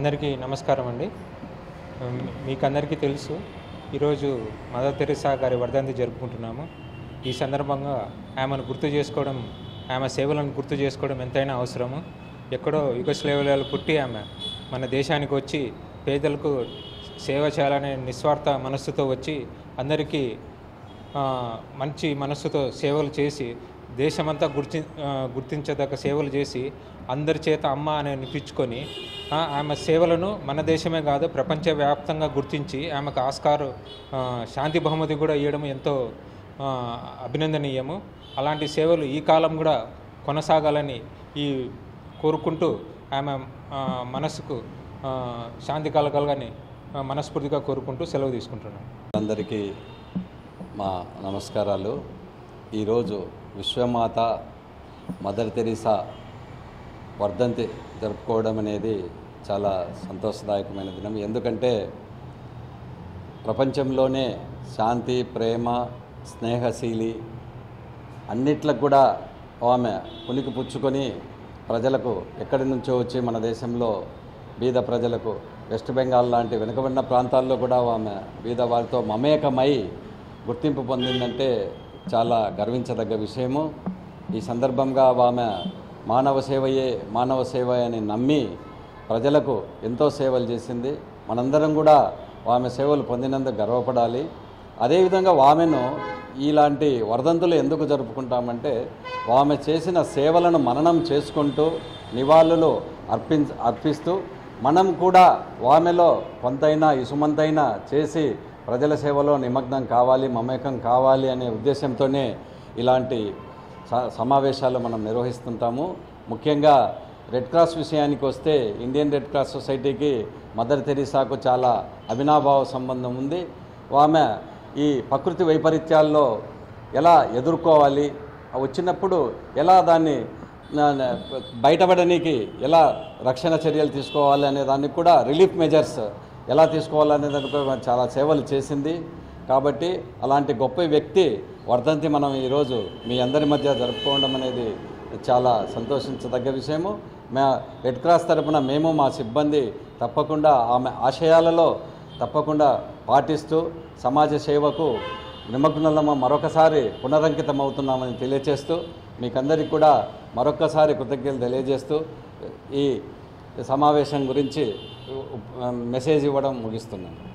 అందరికీ నమస్కారం అండి. మీకు అందరికీ తెలుసు ఈరోజు మదర్ తెరిసా గారి వర్ధంతి జరుపుకుంటున్నాము. ఈ సందర్భంగా ఆమెను గుర్తు చేసుకోవడం ఆమె సేవలను గుర్తు చేసుకోవడం ఎంతైనా అవసరము. ఎక్కడో యుగస్లేవలలో పుట్టి ఆమె మన దేశానికి వచ్చి పేదలకు సేవ చేయాలనే నిస్వార్థ మనస్సుతో వచ్చి అందరికీ మంచి మనస్సుతో సేవలు చేసి దేశమంతా గుర్తి గుర్తించదగ్గ సేవలు చేసి అందరి చేత అమ్మ అని అనిపించుకొని ఆమె సేవలను మన దేశమే కాదు ప్రపంచవ్యాప్తంగా గుర్తించి ఆమెకు ఆస్కారు శాంతి బహుమతి కూడా ఇవ్వడం ఎంతో అభినందనీయము. అలాంటి సేవలు ఈ కాలం కూడా కొనసాగాలని ఈ కోరుకుంటూ ఆమె మనసుకు శాంతి కలగాలని మనస్ఫూర్తిగా కోరుకుంటూ సెలవు తీసుకుంటున్నాను. అందరికీ మా నమస్కారాలు. ఈరోజు విశ్వమాత మదర్ తెరీసా వర్ధంతి జరుపుకోవడం అనేది చాలా సంతోషదాయకమైన దినం. ఎందుకంటే ప్రపంచంలోనే శాంతి ప్రేమ స్నేహశీలి అన్నిట్లకు కూడా ఆమె పునికి పుచ్చుకొని ప్రజలకు ఎక్కడి నుంచో వచ్చి మన దేశంలో బీద ప్రజలకు వెస్ట్ బెంగాల్ లాంటి వెనుకబడిన ప్రాంతాల్లో కూడా ఆమె బీద వారితో మమేకమై గుర్తింపు పొందిందంటే చాలా గర్వించదగ్గ విషయము. ఈ సందర్భంగా ఆమె మానవ సేవయే మానవ సేవ అని నమ్మి ప్రజలకు ఎంతో సేవలు చేసింది. మనందరం కూడా ఆమె సేవలు పొందినందుకు గర్వపడాలి. అదేవిధంగా ఆమెను ఇలాంటి వర్ధంతులు ఎందుకు జరుపుకుంటామంటే ఆమె చేసిన సేవలను మననం చేసుకుంటూ నివాళులు అర్పి అర్పిస్తూ మనం కూడా ఆమెలో కొంతైనా ఇసుమంతైనా చేసి ప్రజల సేవలో నిమగ్నం కావాలి మమేకం కావాలి అనే ఉద్దేశంతోనే ఇలాంటి సమావేశాలు మనం నిర్వహిస్తుంటాము. ముఖ్యంగా రెడ్ క్రాస్ విషయానికి వస్తే ఇండియన్ రెడ్ క్రాస్ సొసైటీకి మదర్ తెరీసాకు చాలా అవినాభావ సంబంధం ఉంది. ఆమె ఈ ప్రకృతి వైపరీత్యాల్లో ఎలా ఎదుర్కోవాలి వచ్చినప్పుడు ఎలా దాన్ని బయటపడడానికి ఎలా రక్షణ చర్యలు తీసుకోవాలి అనే దానికి కూడా రిలీఫ్ మెజర్స్ ఎలా తీసుకోవాలనే దానికి కూడా చాలా సేవలు చేసింది. కాబట్టి అలాంటి గొప్ప వ్యక్తి వర్ధంతి మనం ఈరోజు మీ అందరి మధ్య జరుపుకోవడం అనేది చాలా సంతోషించదగ్గ విషయము. మా రెడ్ క్రాస్ తరపున మేము మా సిబ్బంది తప్పకుండా ఆమె ఆశయాలలో తప్పకుండా పాటిస్తూ సమాజ సేవకు నిమగ్నలమ మరొకసారి పునరంకితమవుతున్నామని తెలియచేస్తూ తెలియజేస్తూ మీకందరికీ కూడా మరొకసారి కృతజ్ఞతలు తెలియజేస్తూ ఈ సమావేశం గురించి మెసేజ్ ఇవ్వడం ముగిస్తున్నాను.